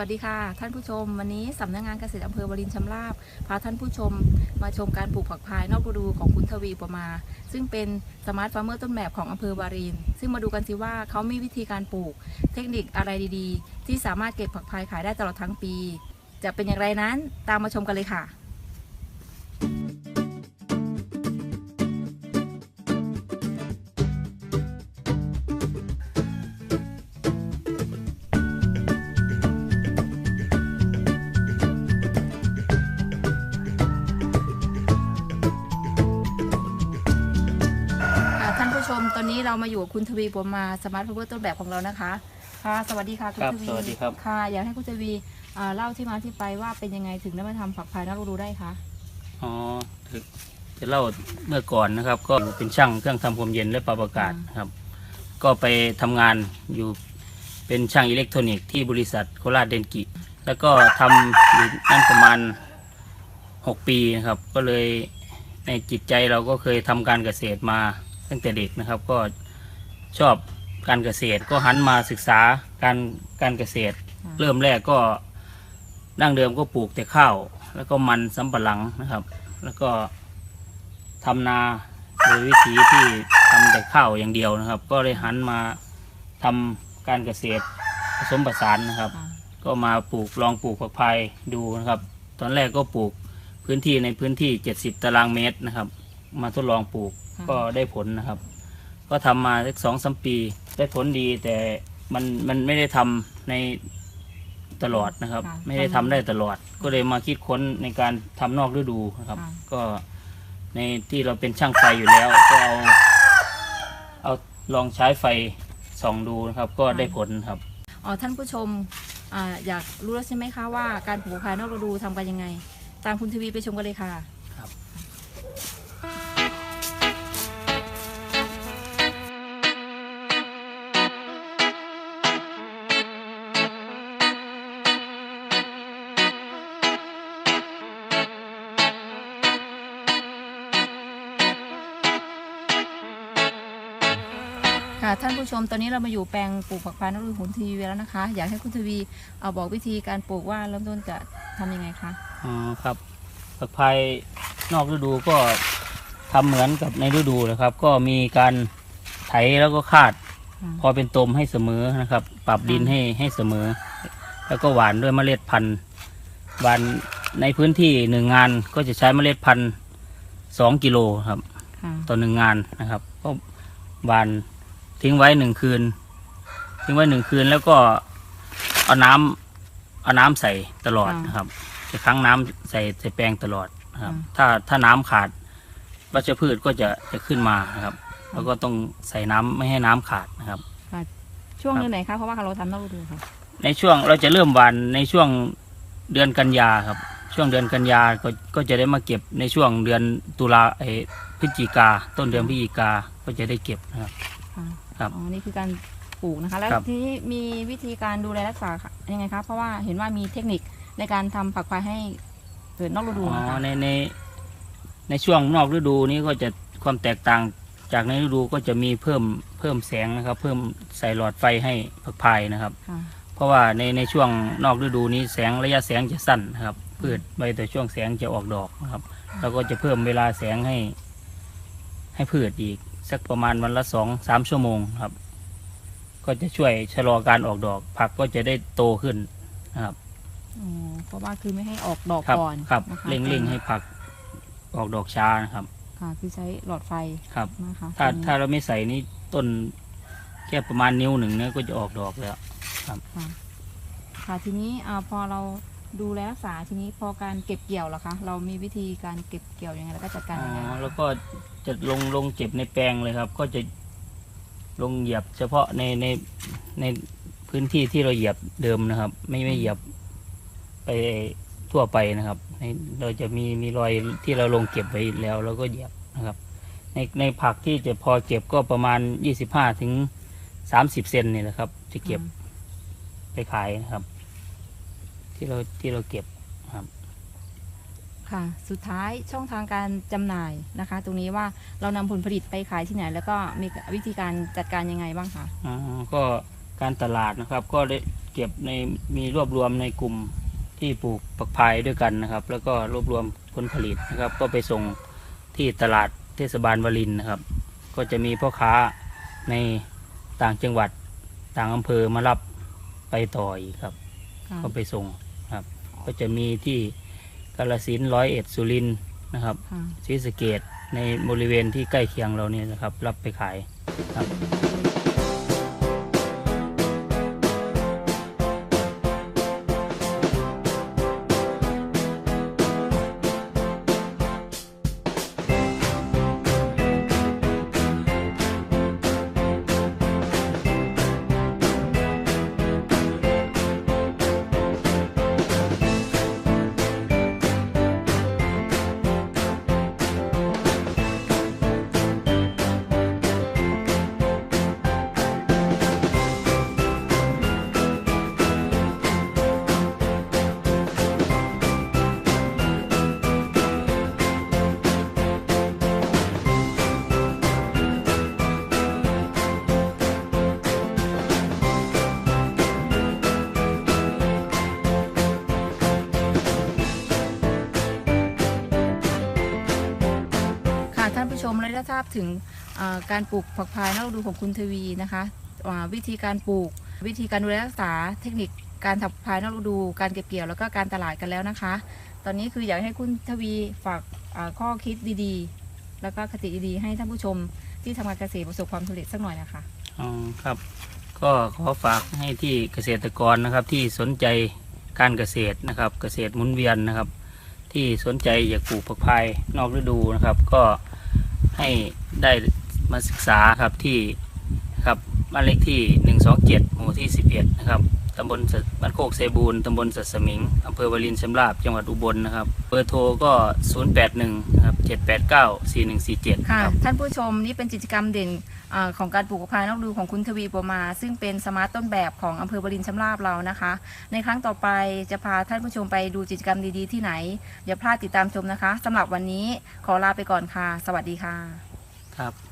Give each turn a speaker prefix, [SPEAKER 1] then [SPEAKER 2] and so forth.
[SPEAKER 1] สวัสดีค่ะ ท่านผู้ชม วันนี้สำนักงานเกษตรอำเภอวรินชำราบพาท่านผู้ชมมาชมการปลูกผักพายนอกฤดูของคุณทวีอุปมา ซึ่งเป็นสมาร์ทฟาร์มเมอร์ต้นแบบของอำเภอวารินซึ่งมาดูกันสิว่าเขามีวิธีการปลูกเทคนิคอะไรดีๆ ที่สามารถเก็บผักพายขายได้ตลอดทั้งปี จะเป็นอย่างไรนั้นตามมาชมกันเลยค่ะ อนนี้เรามาอยู่กับคุณทวีปวมาสมาร์ทพาวเวอร์ต้นแบบของเรานะคะ ค่ะ สวัสดีค่ะคุณ
[SPEAKER 2] ครับ
[SPEAKER 1] ทวี
[SPEAKER 2] สวัสดีครับ
[SPEAKER 1] ค่ะ อยากให้คุณทวีอ่าเล่าที่มาที่ไปว่าเป็นยังไงถึงได้มาทำผักพายนอกฤดูได้คะ
[SPEAKER 2] อ๋อถึกจะเล่าเมื่อก่อนนะครับ ก็เป็นช่างเครื่องทำความเย็นและปรับอากาศครับ ก็ไปทำงานอยู่เป็นช่างอิเล็กทรอนิกส์ที่บริษัทโคราชเดนกิ แล้วก็ทำอยู่นั่นประมาณ 6 ปีนะครับ ก็เลยในจิตใจเราก็เคยทำการเกษตรมา ตั้งแต่เด็กนะครับก็ชอบการเกษตรก็หันมาศึกษาการการเกษตร
[SPEAKER 1] ค่ะ
[SPEAKER 2] เริ่มแรกก็ดั้งเดิมก็ปลูกแต่ข้าว แล้วก็มันสำปะหลังนะครับ แล้วก็ทำนาโดยวิธีที่ทำแต่ข้าวอย่างเดียวนะครับ ก็เลยหันมาทำการเกษตรผสมผสานนะครับ
[SPEAKER 1] ค่ะ
[SPEAKER 2] ก็มาปลูกลองปลูกผักพายดูนะครับ ตอนแรกก็ปลูกพื้นที่ในพื้นที่ 70 ตารางเมตรนะครับ มาทดลองปลูกก็ได้ผลนะครับ ก็ทำมาสักสองสมปี ได้ผลดีแต่มันมันไม่ได้ทำในตลอดนะครับะไม่ได้ทำได้ตลอด ก็เลยมาคิดค้นในการทำนอกฤดูนะครับ
[SPEAKER 1] ค่ะ
[SPEAKER 2] ก็ในที่เราเป็นช่างไฟอยู่แล้ว ก็เอาเอาลองใช้ไฟส่องดูนะครับ ก็ได้ผลครับ
[SPEAKER 1] อ๋อท่านผู้ชมอ่าอยากรู้แล้วใช่ไหมคะว่าการปลูกผักพายนอกฤดูทำกันยังไง ตามคุณทวีไปชมกันเลยค่ะ
[SPEAKER 2] ครับ
[SPEAKER 1] ค่ะท่านผู้ชมตอนนี้เรามาอยู่แปลงปลูกผักพายนอกฤดูของทีวีแล้วนะคะ อยากให้คุณทวีเอาบอกวิธีการปลูกว่าเริ่มต้นจะทำยังไงคะ
[SPEAKER 2] อ๋อครับผักพายนอกฤดูก็ทำเหมือนกับในฤดูนะครับ ก็มีการไถแล้วก็คาด
[SPEAKER 1] ค่ะ
[SPEAKER 2] พอเป็นตมให้เสมอนะครับ ปรับดิน
[SPEAKER 1] ค่ะ
[SPEAKER 2] ให้ให้เสมอ แล้วก็หว่านด้วยเมล็ดพันธุ์หว่านในพื้นที่หนึ่งงานก็จะใช้เมล็ดพันธุ์สองกิโลครับ
[SPEAKER 1] ค่ะ
[SPEAKER 2] ต่อหนึ่งงานนะครับ ก็หว่าน ทิ้งไว้หนึ่งคืน ทิ้งไว้หนึ่งคืนแล้วก็เอาน้ำเอาน้ำใส่ตลอดนะครับ จะครั้งน้ำใส่ใส่แปลงตลอดนะครับ ถ้าถ้าน้ำขาดวัชพืชก็จะจะขึ้นมานะครับ แล้วก็ต้องใส่น้ำไม่ให้น้ำขาดนะครับ
[SPEAKER 1] ช่วง
[SPEAKER 2] ครับ
[SPEAKER 1] เดือนไหนคะเพราะว่าเราทำนอกฤดูค่ะ
[SPEAKER 2] ในช่วงเราจะเริ่มหวานในช่วงเดือนกันยาครับ ช่วงเดือนกันยาก็ก็จะได้มาเก็บในช่วงเดือนตุลาเออพฤศจิกาต้นเดือนพฤศจิกาก็จะได้เก็บนะครับ
[SPEAKER 1] ค่ะ
[SPEAKER 2] ครับ
[SPEAKER 1] อ๋อนี่คือการปลูกนะคะ แล้ว
[SPEAKER 2] ครับ
[SPEAKER 1] ทีนี้มีวิธีการดูแลรักษายังไงคะเพราะว่าเห็นว่ามีเทคนิคในการทำผักพายให้เกิดนอกฤดู
[SPEAKER 2] อ๋
[SPEAKER 1] นะคะ
[SPEAKER 2] อในในในช่วงนอกฤดูนี้ก็จะความแตกต่างจากในฤดูก็จะมีเพิ่มเพิ่มแสงนะครับ เพิ่มใส่หลอดไฟให้ผักพายนะครับ
[SPEAKER 1] ค่ะ
[SPEAKER 2] เพราะว่าในในช่วงนอกฤดูนี้แสงระยะแสงจะสั้นนะครับพืชใบแต่ช่วงแสงจะออกดอกนะครับ แล้วก็จะเพิ่มเวลาแสงให้ ให้พืชอีก สักประมาณวันละสองสามชั่วโมงครับ ก็จะช่วยชะลอการออกดอก ผักก็จะได้โตขึ้นนะครับ
[SPEAKER 1] อ๋อเพราะว่าคือไม่ให้ออกดอก
[SPEAKER 2] ครับ
[SPEAKER 1] ก่อน
[SPEAKER 2] ครับ
[SPEAKER 1] นะคะ
[SPEAKER 2] เร่งเร่งให้ผักออกดอกช้านะครับ
[SPEAKER 1] ค่ะคือใช้หลอดไฟ
[SPEAKER 2] ครับ
[SPEAKER 1] นะคะ
[SPEAKER 2] ถ้า
[SPEAKER 1] ตรงนี้
[SPEAKER 2] ถ้าเราไม่ใส่นี่ต้นแค่ประมาณนิ้วหนึ่งเนี่ยก็จะออกดอกแล้ว
[SPEAKER 1] ค่ะค่ะทีนี้อ่าพอเรา ดูแลรักษาทีนี้พอการเก็บเกี่ยวล่ะคะ เรามีวิธีการเก็บเกี่ยวยังไงแล้วก็จัดการ
[SPEAKER 2] อ๋
[SPEAKER 1] ยังไง
[SPEAKER 2] อแล้วก็จะลงลงเก็บในแปลงเลยครับ ก็จะลงเหยียบเฉพาะในในในพื้นที่ที่เราเหยียบเดิมนะครับ ไม่ไม่เหยียบไปทั่วไปนะครับในเราจะมีมีรอยที่เราลงเก็บไว้แล้วเราก็เหยียบนะครับ ในในผักที่จะพอเก็บก็ประมาณยี่สิบห้าถึงสามสิบเซนนี่แหละครับ จะเก็บไปขายนะครับ ที่เราที่เราเก็บ
[SPEAKER 1] ค่ะ สุดท้ายช่องทางการจำหน่ายนะคะ ตรงนี้ว่าเรานำผลผลิตไปขายที่ไหน แล้วก็มีวิธีการจัดการยังไงบ้างคะ
[SPEAKER 2] อ๋อก็การตลาดนะครับ ก็ได้เก็บในมีรวบรวมในกลุ่มที่ปลูกผักพายด้วยกันนะครับ แล้วก็รวบรวมผลผลิตนะครับ ก็ไปส่งที่ตลาดเทศบาลวลินทร์นะครับ ก็จะมีพ่อค้าในต่างจังหวัดต่างอำเภอมารับไปต่ออีกครับ
[SPEAKER 1] ค่ะ
[SPEAKER 2] ก็ไปส่ง ครับ ก็จะมีที่กาลสินธุ์ร้อยเอ็ดสุรินทร์นะครับ
[SPEAKER 1] ค่ะ
[SPEAKER 2] ศรีสะเกดในบริเวณที่ใกล้เคียงเราเนี่ยนะครับ รับไปขายครับ
[SPEAKER 1] ท่านผู้ชมได้ทราบถึงการปลูกผักพายนอกฤดูของคุณทวีนะคะวิธีการปลูก วิธีการดูแลรักษาเทคนิคการทำผักพายนอกฤดู การเก็บเกี่ยวแล้วก็การตลาดกันแล้วนะคะ ตอนนี้คืออยากให้คุณทวีฝากข้อคิดดีๆ แล้วก็คติดีๆให้ท่านผู้ชมที่ทำการเกษตรประสบความสำเร็จสักหน่อยนะคะ
[SPEAKER 2] อ๋อครับ ก็ขอฝากให้ที่เกษตรกรนะครับที่สนใจการเกษตรนะครับ เกษตรหมุนเวียนนะครับ ที่สนใจอยากปลูกผักพายนอกฤดูนะครับ ก็ ให้ได้มาศึกษาครับที่ครับบ้านเลขที่ 127 หมู่ที่ 11 นะครับ ตำบลสะบ้านโคกเซบูนตำบลสัตสมิงอำเภอวารินชำราบจังหวัดอุบลนะครับเบอร์โทรก็ 081นะครับ789 4147
[SPEAKER 1] ค่ะ
[SPEAKER 2] ครับ
[SPEAKER 1] ท่านผู้ชมนี่เป็นกิจกรรมเด่นอาของการปลูกผักพายนอกฤดูของคุณทวีประมา ซึ่งเป็นสมาร์ตต้นแบบของอำเภอบรินทร์ชำราบเรานะคะ ในครั้งต่อไปจะพาท่านผู้ชมไปดูกิจกรรมดีๆที่ไหน อย่าพลาดติดตามชมนะคะสำหรับวันนี้ขอลาไปก่อนค่ะ สวัสดีค่ะ
[SPEAKER 2] ครับ